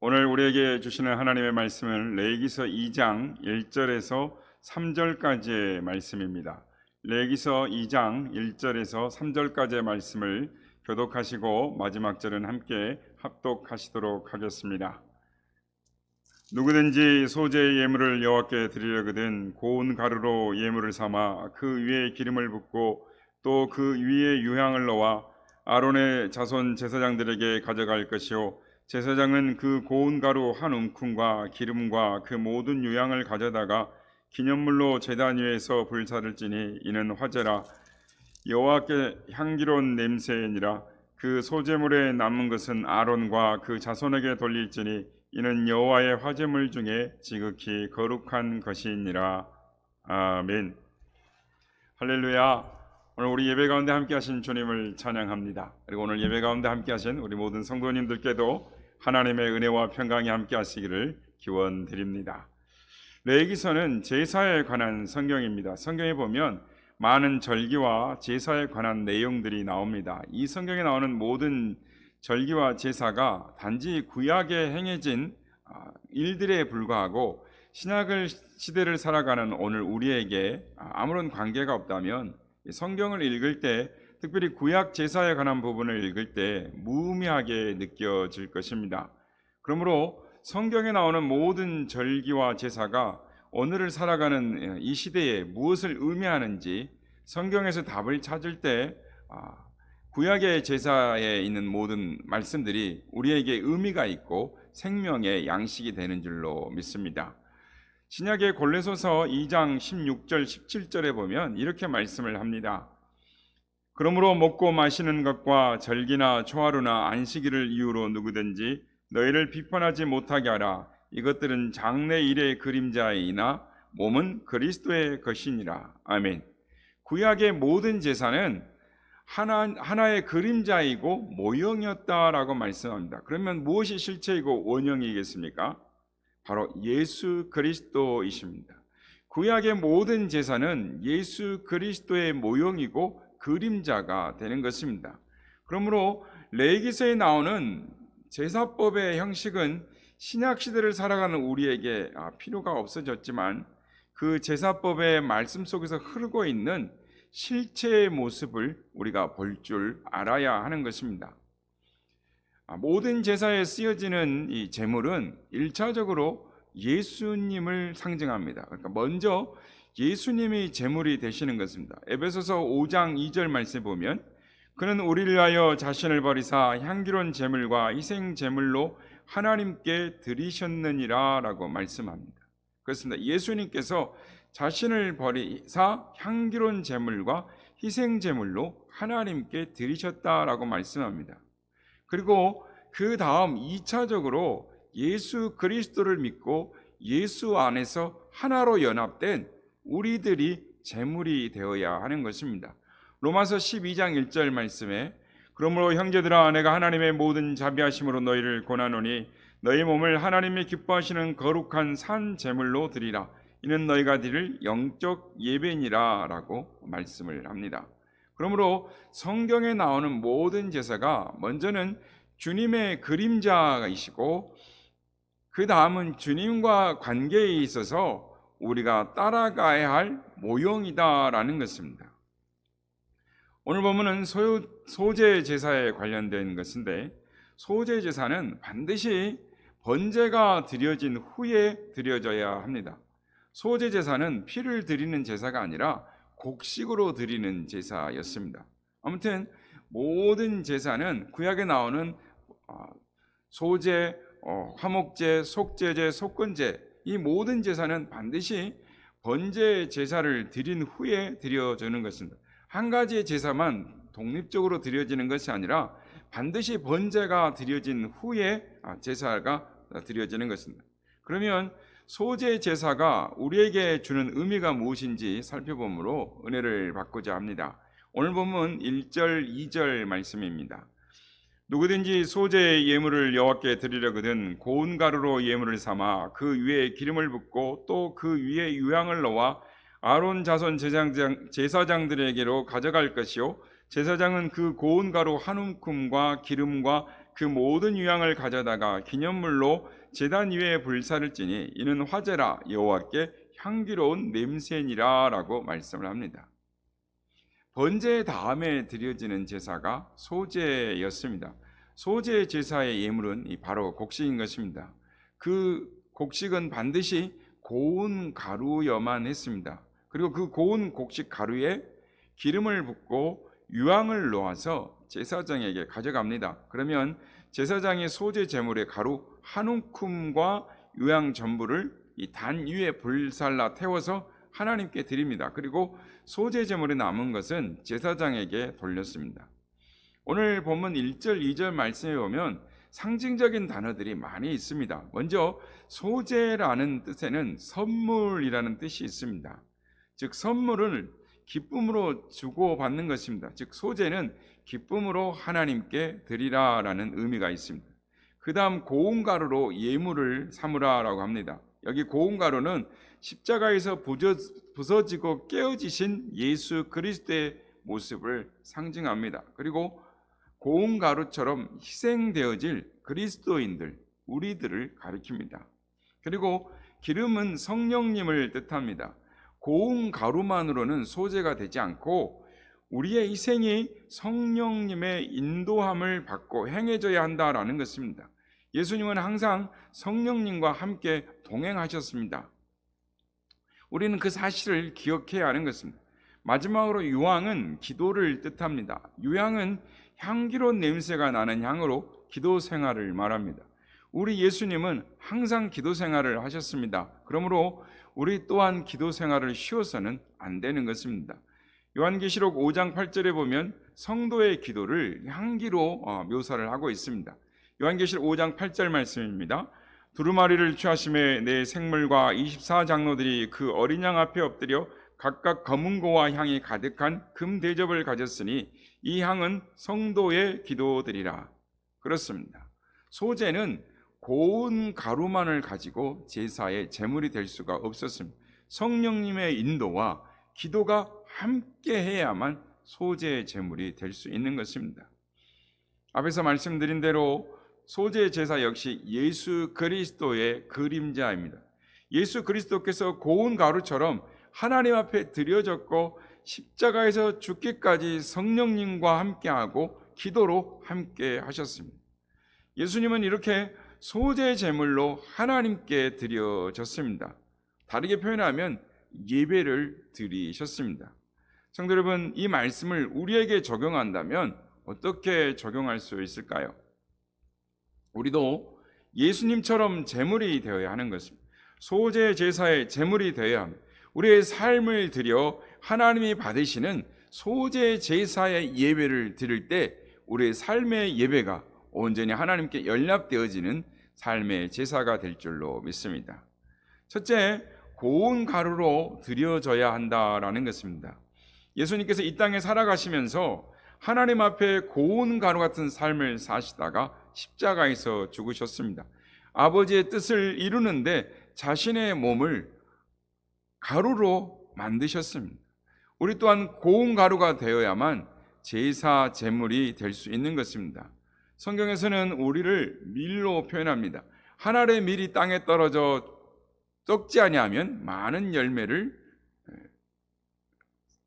오늘 우리에게 주시는 하나님의 말씀은 레위기서 2장 1절에서 3절까지의 말씀입니다. 레위기서 2장 1절에서 3절까지의 말씀을 교독하시고 마지막 절은 함께 합독하시도록 하겠습니다. 누구든지 소재의 예물을 여호와께 드리려거든 고운 가루로 예물을 삼아 그 위에 기름을 붓고 또 그 위에 유향을 넣어 아론의 자손 제사장들에게 가져갈 것이요 제사장은 그 고운 가루 한 움큼과 기름과 그 모든 유향을 가져다가 기념물로 제단 위에서 불사를 지니 이는 화제라. 여호와께 향기로운 냄새이니라. 그 소재물에 남은 것은 아론과 그 자손에게 돌릴지니 이는 여호와의 화제물 중에 지극히 거룩한 것이니라. 아멘. 할렐루야. 오늘 우리 예배 가운데 함께 하신 주님을 찬양합니다. 그리고 오늘 예배 가운데 함께 하신 우리 모든 성도님들께도 하나님의 은혜와 평강이 함께 하시기를 기원드립니다 레기서는 제사에 관한 성경입니다 성경에 보면 많은 절기와 제사에 관한 내용들이 나옵니다. 이 성경에 나오는 모든 절기와 제사가 단지 구약에 행해진 아, 일들에 불과하고 신약을 시대를 살아가는 오늘 우리에게 아무런 관계가 없다면 성경을 읽을 때 특별히 구약 제사에 관한 부분을 읽을 때 무의미하게 느껴질 것입니다. 그러므로 성경에 나오는 모든 절기와 제사가 오늘을 살아가는 이 시대에 무엇을 의미하는지 성경에서 답을 찾을 때 아, 구약의 제사에 있는 모든 말씀들이 우리에게 의미가 있고 생명의 양식이 되는 줄로 믿습니다. 신약의 골레소서 2장 16절 17절에 보면 이렇게 말씀을 합니다. 그러므로 먹고 마시는 것과 절기나 초하루나 안식일을 이유로 누구든지 너희를 비판하지 못하게 하라. 이것들은 장래 일의 그림자이나 몸은 그리스도의 것이니라. 아멘. 구약의 모든 제사는 하나, 하나의 그림자이고 모형이었다라고 말씀합니다. 그러면 무엇이 실체이고 원형이겠습니까? 바로 예수 그리스도이십니다. 구약의 모든 제사는 예수 그리스도의 모형이고 그림자가 되는 것입니다. 그러므로 레기서에 나오는 제사법의 형식은 신약 시대를 살아가는 우리에게 아, 필요가 없어졌지만 그 제사법의 말씀 속에서 흐르고 있는 실체의 모습을 우리가 볼 줄 알아야 하는 것입니다. 아, 모든 제사에 쓰여지는 이 제물은 일차적으로 예수님을 상징합니다. 그러니까 먼저 예수님이 제물이 되시는 것입니다. 에베소서 5장 2절 말씀 보면 그는 우리를 위하여 자신을 버리사 향기로운 제물과 희생 제물로 하나님께 드리셨느니라라고 말씀합니다. 그렇습니다. 예수님께서 자신을 버리사 향기로운 제물과 희생 제물로 하나님께 드리셨다라고 말씀합니다. 그리고 그 다음 2차적으로 예수 그리스도를 믿고 예수 안에서 하나로 연합된 우리들이 제물이 되어야 하는 것입니다. 로마서 12장 1절 말씀에 그러므로 형제들아 내가 하나님의 모든 자비하심으로 너희를 권하노니 너희 몸을 하나님이 기뻐하시는 거룩한 산 제물로 드리라 이는 너희가 드릴 영적 예배니라라고 말씀을 합니다. 그러므로 성경에 나오는 모든 제사가 먼저는 주님의 그림자이시고 그 다음은 주님과 관계에 있어서 우리가 따라가야 할 모형이다라는 것입니다. 오늘 보면은 소재 제사에 관련된 것인데 소재 제사는 반드시 번제가 드려진 후에 드려져야 합니다. 소재 제사는 피를 드리는 제사가 아니라 곡식으로 드리는 제사였습니다. 아무튼 모든 제사는 구약에 나오는 어, 소제, 어, 화목제, 속제제, 속건제 이 모든 제사는 반드시 번제 제사를 드린 후에 드려지는 것입니다. 한 가지의 제사만 독립적으로 드려지는 것이 아니라 반드시 번제가 드려진 후에 아, 제사가 드려지는 것입니다. 그러면 소제 제사가 우리에게 주는 의미가 무엇인지 살펴보므로 은혜를 받고자 합니다. 오늘 본문 1절, 2절 말씀입니다. 누구든지 소재의 예물을 여호와께 드리려거든 고운 가루로 예물을 삼아 그 위에 기름을 붓고 또 그 위에 유향을 넣어 아론 자손 제사장, 제사장들에게로 가져갈 것이요 제사장은 그 고운 가루 한 움큼과 기름과 그 모든 유향을 가져다가 기념물로 제단 위에 불사를 지니 이는 화제라 여호와께 향기로운 냄새니라라고 말씀을 합니다. 번제 다음에 드려지는 제사가 소제였습니다. 소제 제사의 예물은 이 바로 곡식인 것입니다. 그 곡식은 반드시 고운 가루여만 했습니다. 그리고 그 고운 곡식 가루에 기름을 붓고 유황을 놓아서 제사장에게 가져갑니다. 그러면 제사장이 소제 제물의 가루 한 움큼과 유황 전부를 이 단 위에 불살라 태워서 하나님께 드립니다. 그리고 소제 제물에 남은 것은 제사장에게 돌렸습니다. 오늘 본문 1절, 2절 말씀에 보면 상징적인 단어들이 많이 있습니다. 먼저 소제라는 뜻에는 선물이라는 뜻이 있습니다. 즉 선물을 기쁨으로 주고 받는 것입니다. 즉 소제는 기쁨으로 하나님께 드리라라는 의미가 있습니다. 그다음 고운 가루로 예물을 삼으라라고 합니다. 여기 고운 가루는 십자가에서 부서지고 깨어지신 예수 그리스도의 모습을 상징합니다. 그리고 고운 가루처럼 희생되어질 그리스도인들, 우리들을 가리킵니다. 그리고 기름은 성령님을 뜻합니다. 고운 가루만으로는 소재가 되지 않고 우리의 희생이 성령님의 인도함을 받고 행해져야 한다라는 것입니다. 예수님은 항상 성령님과 함께 동행하셨습니다. 우리는 그 사실을 기억해야 하는 것입니다. 마지막으로 유황은 기도를 뜻합니다. 유향은 향기로운 냄새가 나는 향으로 기도 생활을 말합니다. 우리 예수님은 항상 기도 생활을 하셨습니다. 그러므로 우리 또한 기도 생활을 쉬어서는 안 되는 것입니다. 요한계시록 5장 8절에 보면 성도의 기도를 향기로 어, 묘사를 하고 있습니다. 요한계시록 5장 8절 말씀입니다. 두루마리를 취하심에 내 생물과 24장로들이 그 어린 양 앞에 엎드려 각각 검은고와 향이 가득한 금 대접을 가졌으니 이 향은 성도의 기도들이라. 그렇습니다. 소재는 고운 가루만을 가지고 제사의 제물이 될 수가 없었습니다. 성령님의 인도와 기도가 함께 해야만 소재의 제물이 될 수 있는 것입니다. 앞에서 말씀드린 대로 소재 제사 역시 예수 그리스도의 그림자입니다. 예수 그리스도께서 고운 가루처럼 하나님 앞에 드려졌고 십자가에서 죽기까지 성령님과 함께하고 기도로 함께 하셨습니다. 예수님은 이렇게 소재 제물로 하나님께 드려졌습니다. 다르게 표현하면 예배를 드리셨습니다. 성도 여러분, 이 말씀을 우리에게 적용한다면 어떻게 적용할 수 있을까요? 우리도 예수님처럼 제물이 되어야 하는 것입니다. 소재 제사의 제물이 되어야 합니다. 우리의 삶을 들여 하나님이 받으시는 소재 제사의 예배를 드릴 때 우리의 삶의 예배가 온전히 하나님께 연락되어지는 삶의 제사가 될 줄로 믿습니다. 첫째, 고운 가루로 드려져야 한다라는 것입니다. 예수님께서 이 땅에 살아가시면서 하나님 앞에 고운 가루 같은 삶을 사시다가 십자가에서 죽으셨습니다. 아버지의 뜻을 이루는데 자신의 몸을 가루로 만드셨습니다. 우리 또한 고운 가루가 되어야만 제사 제물이 될 수 있는 것입니다. 성경에서는 우리를 밀로 표현합니다. 하늘의 밀이 땅에 떨어져 썩지 아니하면 많은 열매를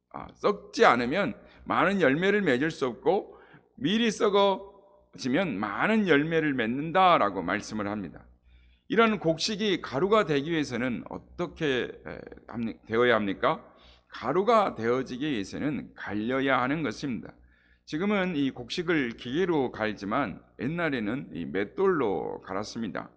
아, 썩지 않으면 많은 열매를 맺을 수 없고 밀이 썩어지면 많은 열매를 맺는다라고 말씀을 합니다. 이런 곡식이 가루가 되기 위해서는 어떻게 되어야 합니까? 가루가 되어지기 위해서는 갈려야 하는 것입니다. 지금은 이 곡식을 기계로 갈지만 옛날에는 이 맷돌로 갈았습니다.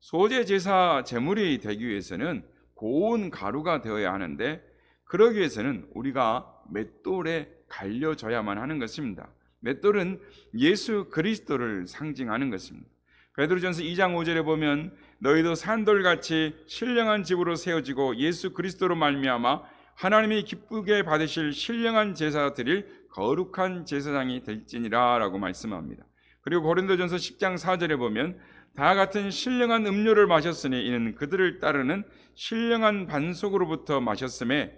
소재 제사 제물이 되기 위해서는 고운 가루가 되어야 하는데 그러기 위해서는 우리가 맷돌에 갈려져야만 하는 것입니다. 맷돌은 예수 그리스도를 상징하는 것입니다. 베드로전서 2장 5절에 보면 너희도 산돌같이 신령한 집으로 세워지고 예수 그리스도로 말미암아 하나님이 기쁘게 받으실 신령한 제사 드릴 거룩한 제사장이 될지니라라고 말씀합니다. 그리고 고린도전서 10장 4절에 보면 다 같은 신령한 음료를 마셨으니 이는 그들을 따르는 신령한 반석으로부터 마셨음에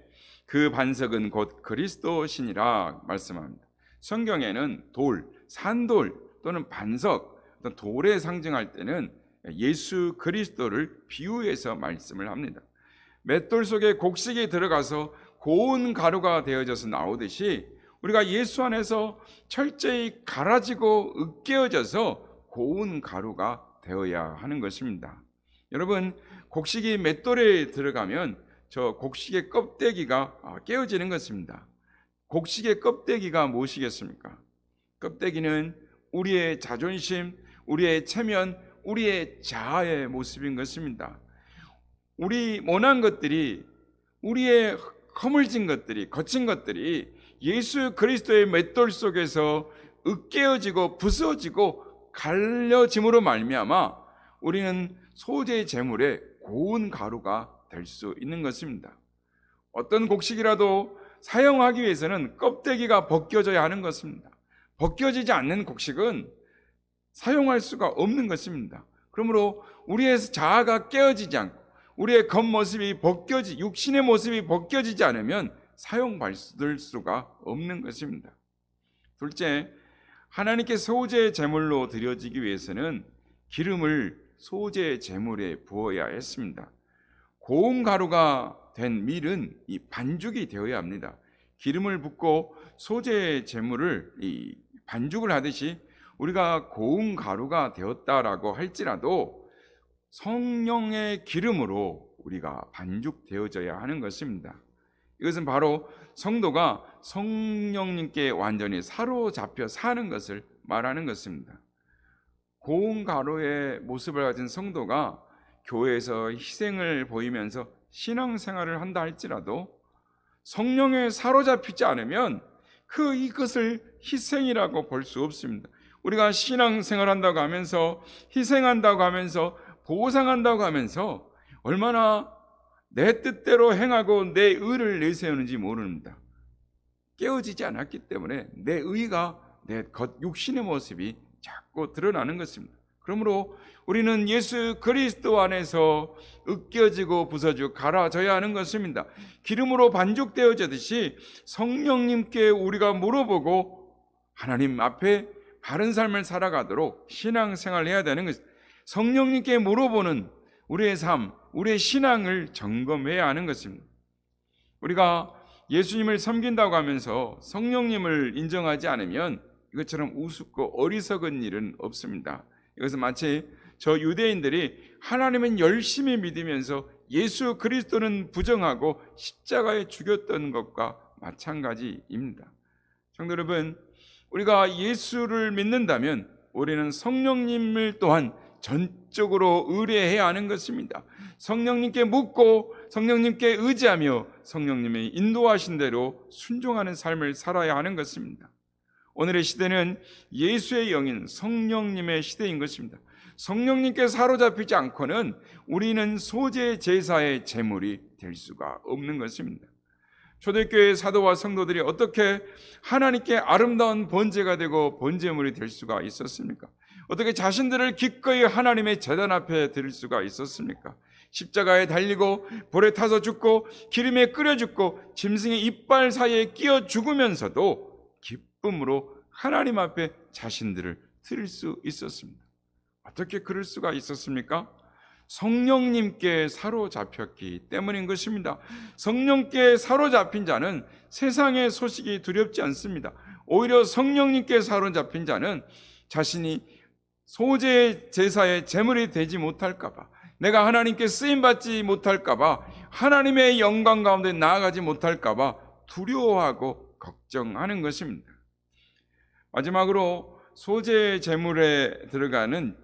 그 반석은 곧 그리스도시니라 말씀합니다. 성경에는 돌, 산돌, 또는 반석, 어떤 돌에 상징할 때는 예수 그리스도를 비유해서 말씀을 합니다. 맷돌 속에 곡식이 들어가서 고운 가루가 되어져서 나오듯이 우리가 예수 안에서 철저히 갈아지고 으깨어져서 고운 가루가 되어야 하는 것입니다. 여러분, 곡식이 맷돌에 들어가면 저 곡식의 껍데기가 아, 깨어지는 것입니다. 곡식의 껍데기가 무엇이겠습니까? 껍데기는 우리의 자존심, 우리의 체면, 우리의 자아의 모습인 것입니다. 우리 모난 것들이 우리의 허물진 것들이 거친 것들이 예수 그리스도의 맷돌 속에서 으깨어지고 부서지고 갈려짐으로 말미암아 우리는 소재의 재물에 고운 가루가 될 수 있는 것입니다. 어떤 곡식이라도 사용하기 위해서는 껍데기가 벗겨져야 하는 것입니다. 벗겨지지 않는 곡식은 사용할 수가 없는 것입니다. 그러므로 우리의 자아가 깨어지지 않고 우리의 겉모습이 벗겨지 육신의 모습이 벗겨지지 않으면 사용받을 수가 없는 것입니다. 둘째, 하나님께 소재 제물로 드려지기 위해서는 기름을 소재 제물에 부어야 했습니다. 고운 가루가 된 밀은 이 반죽이 되어야 합니다. 기름을 붓고 소재 제물을 이 반죽을 하듯이 우리가 고운 가루가 되었다라고 할지라도 성령의 기름으로 우리가 반죽되어져야 하는 것입니다. 이것은 바로 성도가 성령님께 완전히 사로잡혀 사는 것을 말하는 것입니다. 고운 가루의 모습을 가진 성도가 교회에서 희생을 보이면서 신앙생활을 한다 할지라도 성령에 사로잡히지 않으면 그 이것을 희생이라고 볼 수 없습니다. 우리가 신앙생활 한다고 하면서 희생한다고 하면서 보상한다고 하면서 얼마나 내 뜻대로 행하고 내 의를 내세우는지 모릅니다. 깨어지지 않았기 때문에 내 의가 내 겉 육신의 모습이 자꾸 드러나는 것입니다. 그러므로 우리는 예수 그리스도 안에서 으깨어지고 부서지고 갈아져야 하는 것입니다. 기름으로 반죽되어지듯이 성령님께 우리가 물어보고 하나님 앞에 바른 삶을 살아가도록 신앙생활을 해야 되는 것. 성령님께 물어보는 우리의 삶, 우리의 신앙을 점검해야 하는 것입니다. 우리가 예수님을 섬긴다고 하면서 성령님을 인정하지 않으면 이것처럼 우습고 어리석은 일은 없습니다. 이것은 마치 저 유대인들이 하나님은 열심히 믿으면서 예수 그리스도는 부정하고 십자가에 죽였던 것과 마찬가지입니다. 성도 여러분, 우리가 예수를 믿는다면 우리는 성령님을 또한 전적으로 의뢰해야 하는 것입니다. 성령님께 묻고 성령님께 의지하며 성령님의 인도하신 대로 순종하는 삶을 살아야 하는 것입니다. 오늘의 시대는 예수의 영인 성령님의 시대인 것입니다. 성령님께 사로잡히지 않고는 우리는 소재 제사의 제물이 될 수가 없는 것입니다. 초대교회 사도와 성도들이 어떻게 하나님께 아름다운 번제가 되고 번제물이 될 수가 있었습니까? 어떻게 자신들을 기꺼이 하나님의 재단 앞에 드릴 수가 있었습니까? 십자가에 달리고 불에 타서 죽고 기름에 끓여 죽고 짐승의 이빨 사이에 끼어 죽으면서도 기쁨으로 하나님 앞에 자신들을 드릴 수 있었습니다. 어떻게 그럴 수가 있었습니까? 성령님께 사로잡혔기 때문인 것입니다. 성령께 사로잡힌 자는 세상의 소식이 두렵지 않습니다. 오히려 성령님께 사로잡힌 자는 자신이 소재 제사의 제물이 되지 못할까봐, 내가 하나님께 쓰임 받지 못할까봐, 하나님의 영광 가운데 나아가지 못할까봐 두려워하고 걱정하는 것입니다. 마지막으로 소재 제물에 들어가는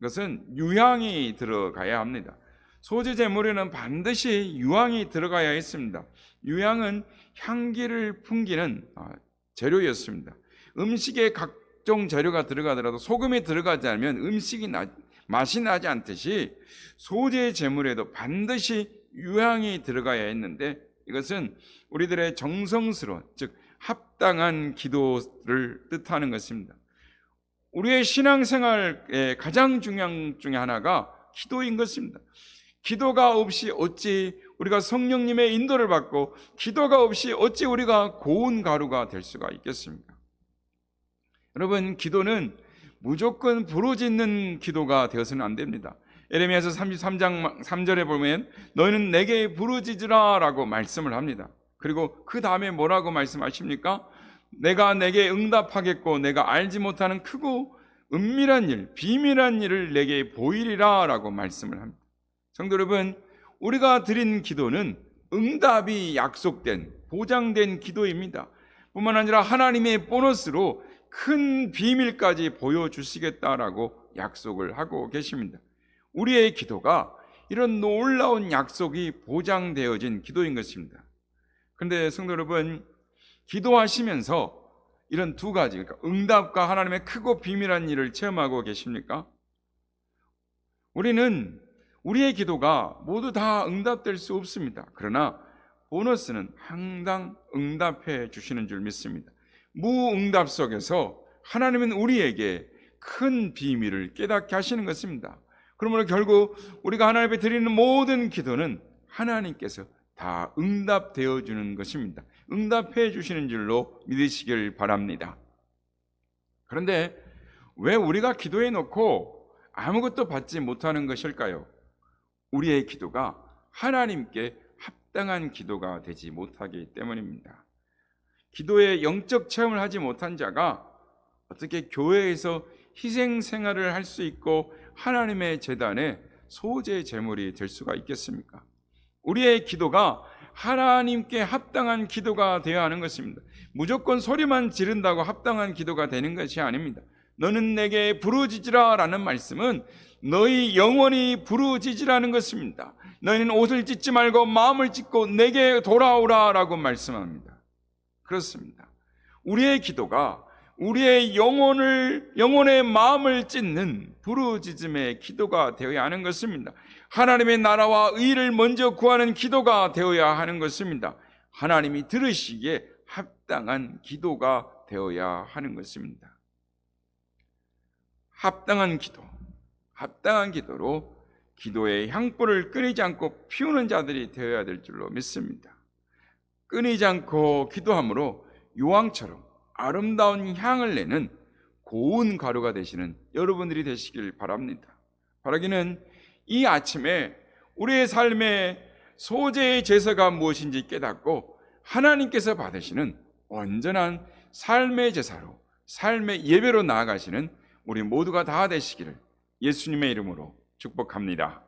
것은 유향이 들어가야 합니다. 소재 제물에는 반드시 유향이 들어가야 했습니다. 유향은 향기를 풍기는 아, 재료였습니다. 음식에 각종 재료가 들어가더라도 소금이 들어가지 않으면 음식이 나, 맛이 나지 않듯이 소재 제물에도 반드시 유향이 들어가야 했는데 이것은 우리들의 정성스러운 즉 합당한 기도를 뜻하는 것입니다. 우리의 신앙생활의 가장 중요한 중에 하나가 기도인 것입니다. 기도가 없이 어찌 우리가 성령님의 인도를 받고 기도가 없이 어찌 우리가 고운 가루가 될 수가 있겠습니까? 여러분, 기도는 무조건 부르짖는 기도가 되어서는 안 됩니다. 에레미야서 33장 3절에 보면 너희는 내게 부르짖으라라고 말씀을 합니다. 그리고 그 다음에 뭐라고 말씀하십니까? 내가 내게 응답하겠고 내가 알지 못하는 크고 은밀한 일, 비밀한 일을 내게 보이리라 라고 말씀을 합니다. 성도 여러분, 우리가 드린 기도는 응답이 약속된 보장된 기도입니다. 뿐만 아니라 하나님의 보너스로 큰 비밀까지 보여주시겠다라고 약속을 하고 계십니다. 우리의 기도가 이런 놀라운 약속이 보장되어진 기도인 것입니다. 그런데 성도 여러분, 기도하시면서 이런 두 가지, 그러니까 응답과 하나님의 크고 비밀한 일을 체험하고 계십니까? 우리는 우리의 기도가 모두 다 응답될 수 없습니다. 그러나 보너스는 항상 응답해 주시는 줄 믿습니다. 무응답 속에서 하나님은 우리에게 큰 비밀을 깨닫게 하시는 것입니다. 그러므로 결국 우리가 하나님 앞에 드리는 모든 기도는 하나님께서 다 응답되어 주는 것입니다. 응답해 주시는 줄로 믿으시길 바랍니다. 그런데 왜 우리가 기도해 놓고 아무것도 받지 못하는 것일까요? 우리의 기도가 하나님께 합당한 기도가 되지 못하기 때문입니다. 기도의 영적 체험을 하지 못한 자가 어떻게 교회에서 희생 생활을 할 수 있고 하나님의 재단에 소재 제물이 될 수가 있겠습니까? 우리의 기도가 하나님께 합당한 기도가 되어야 하는 것입니다. 무조건 소리만 지른다고 합당한 기도가 되는 것이 아닙니다. 너는 내게 부르짖으라 라는 말씀은 너희 영원히 부르짖으라는 것입니다. 너희는 옷을 찢지 말고 마음을 찢고 내게 돌아오라 라고 말씀합니다. 그렇습니다. 우리의 기도가 우리의 영혼을 영혼의 마음을 찢는 부르짖음의 기도가 되어야 하는 것입니다. 하나님의 나라와 의를 먼저 구하는 기도가 되어야 하는 것입니다. 하나님이 들으시기에 합당한 기도가 되어야 하는 것입니다. 합당한 기도, 합당한 기도로 기도의 향불을 끊이지 않고 피우는 자들이 되어야 될 줄로 믿습니다. 끊이지 않고 기도함으로 요왕처럼 아름다운 향을 내는 고운 가루가 되시는 여러분들이 되시길 바랍니다. 바라기는 이 아침에 우리의 삶의 소재의 제사가 무엇인지 깨닫고 하나님께서 받으시는 온전한 삶의 제사로 삶의 예배로 나아가시는 우리 모두가 다 되시기를 예수님의 이름으로 축복합니다.